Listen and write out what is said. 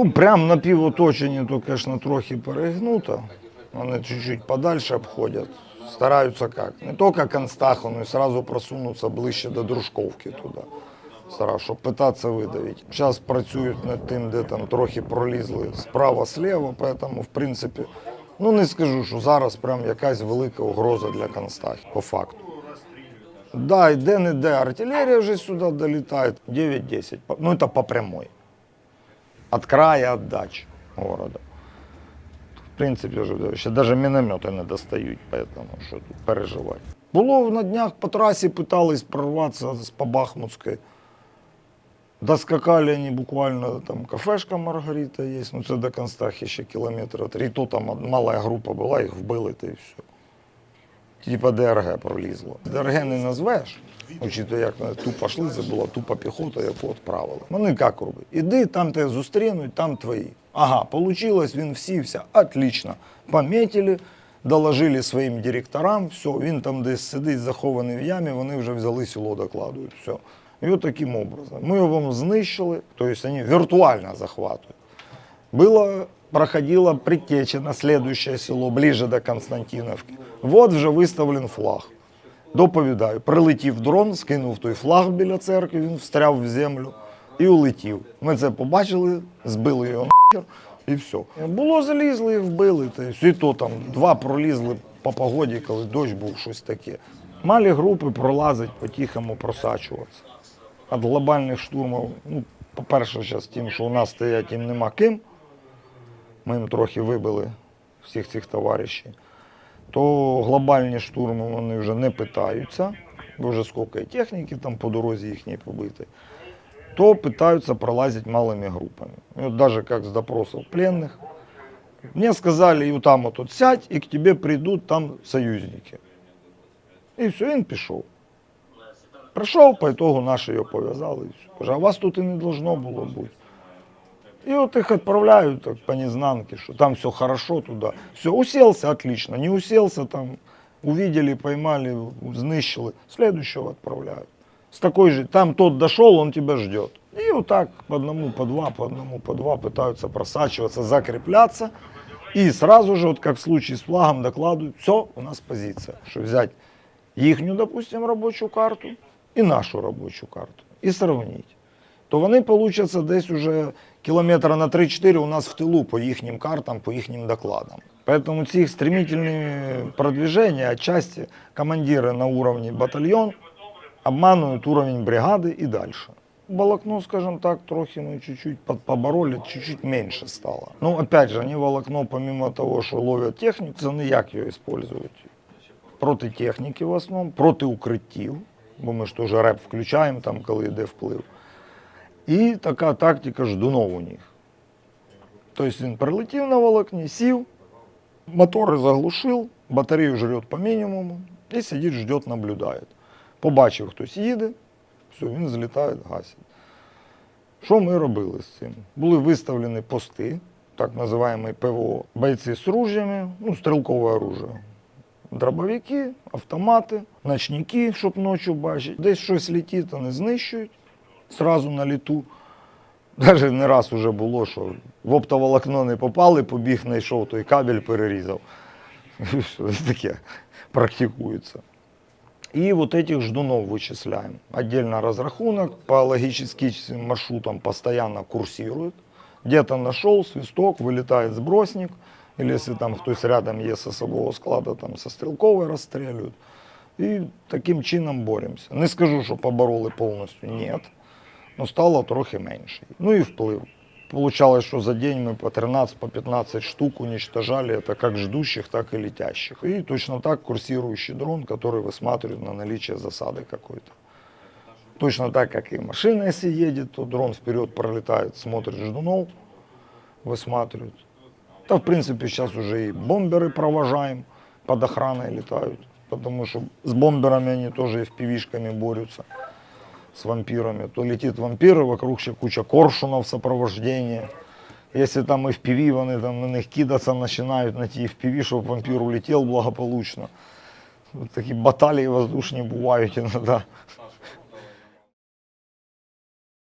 Ну, прям на півоточенні, то, звісно, трохи перегнуто. Вони чуть-чуть подальше обходять. Стараються як. Не тільки Констаху, но й сразу просунуться ближче до Дружковки туди. Стараюся, щоб питатися видавити. Зараз працюють над тим, де там трохи пролізли справа-сліва, тому, в принципі, ну не скажу, що зараз прям якась велика угроза для Констахи, по факту. Да, і де-не-де артилерія вже сюди долітає. 9-10. Ну, це по прямой. От края, от дач города. В принципі, вже ще навіть міномети не достають, поэтому що тут переживати. Було на днях по трасі, питались прорватися з Бахмутської. Доскакали они буквально, там кафешка Маргарита есть, ну це до Констахи ще кілометра три. То там мала група була, їх вбили, та і все. Типа ДРГ пролізло. ДРГ не назвеш, учитывая, як на тупо шли, це була тупа піхота, яку відправили. Вони як роблять? Іди, там тебе зустрінуть, там твої. Ага, получилось, він всівся, отлично. Пометили, доложили своїм директорам, все, він там десь сидить захований в ямі, вони вже взяли село, докладують, все. І от таким образом. Ми його знищили, тобто вони віртуально захватують. Было, проходила предтеча на следующее село, ближе до Константиновки. Вот вже виставлен флаг. Доповідаю, прилетів дрон, скинув той флаг біля церкви, він встряв в землю і улетів. Ми це побачили, збили його нахер і все. Було залізли і вбили. І то там два пролізли по погоді, коли дощ був щось таке. Малі групи пролазить по-тихому просачуватися. Від глобальних штурмів, ну, по-перше, зараз тим, що у нас стоять їм нема ким. Ми трохи вибили всіх цих товаришів. То глобальні штурми вони вже не питаються, бо вже скільки техніки там по дорозі їхній побити. То питаються пролазити малими групами. І от навіть як з допросів пленних. Мне сказали, и там вот, вот сядь, и к тебе придут там союзники. І все, він пішов. Прийшов, по итогу наші його пов'язали. І все. А вас тут і не должно було бути. И вот их отправляют так по незнанке, что там все хорошо туда. Все, уселся, отлично. Не уселся, там увидели, поймали, знищили. Следующего отправляют. С такой же, там тот дошел, он тебя ждет. И вот так по одному, по два, по одному, по два пытаются просачиваться, закрепляться. И сразу же, вот как в случае с флагом, докладывают, все, у нас позиция. Что взять їхню, допустим, робочу карту і нашу робочу карту. І сравнити. То вони получаться десь уже кілометра на 3-4 у нас в тилу по їхнім картам, по їхнім докладам. Поэтому ці їх стремительні продвижения, отчасти командиры на уровне батальйон обманывают уровень бригады и дальше. Волокно, скажем так, трохи ну, чуть-чуть под- побороли, чуть-чуть меньше стало. Ну, опять же, они волокно, помимо того, що ловлять техніку, це не як його использують. Проти техніки в основному, проти укриттів, бо ми ж теж реп включаємо, там, коли йде вплив. І така тактика ждунов у них. Тобто він прилетів на волокні, сів, мотори заглушив, батарею жрет по мінімуму і сидить, ждет, наблюдає. Побачив, хтось їде, все, він злітає, гасить. Що ми робили з цим? Були виставлені пости, так називаємо ПВО, бойці з ружьями, ну, стрілкове оружие. Дробовики, автомати, ночники, щоб ночі бачити. Десь щось летить, вони знищують сразу на літу. Навіть не раз вже було, що в оптоволокно не попали, побіг, знайшов той кабель, перерізав. Що таке практикується. И вот этих ждунов вычисляем. Отдельно разрахунок, по логическим маршрутам постоянно курсирует. Где-то нашел свисток, вылетает сбросник, или если там кто-то рядом есть с особого склада, там со стрелковой расстреливают. И таким чином боремся. Не скажу, що побороли повністю, нет. Но стало трохи менше. Ну і вплив. Получалось, що за день ми по 13, по 15 штук уничтожали это как ждущих, так и летящих. И точно так курсирующий дрон, который высматривает на наличие засады какой-то. Точно так, как и машина, если едет, то дрон вперед пролетает, смотрит ждунов, высматривает. Да, в принципе, сейчас уже и бомберы провожаем, под охраной летают. Потому что с бомберами они тоже и впивишками борются с вампирами. То летит вампир, и вокруг еще куча коршунов сопровождения. Если там и FPV, вони там на них кидаться начинают на ті FPV, щоб вампір улетел благополучно. Вот баталии баталії воздушні бувають іноді.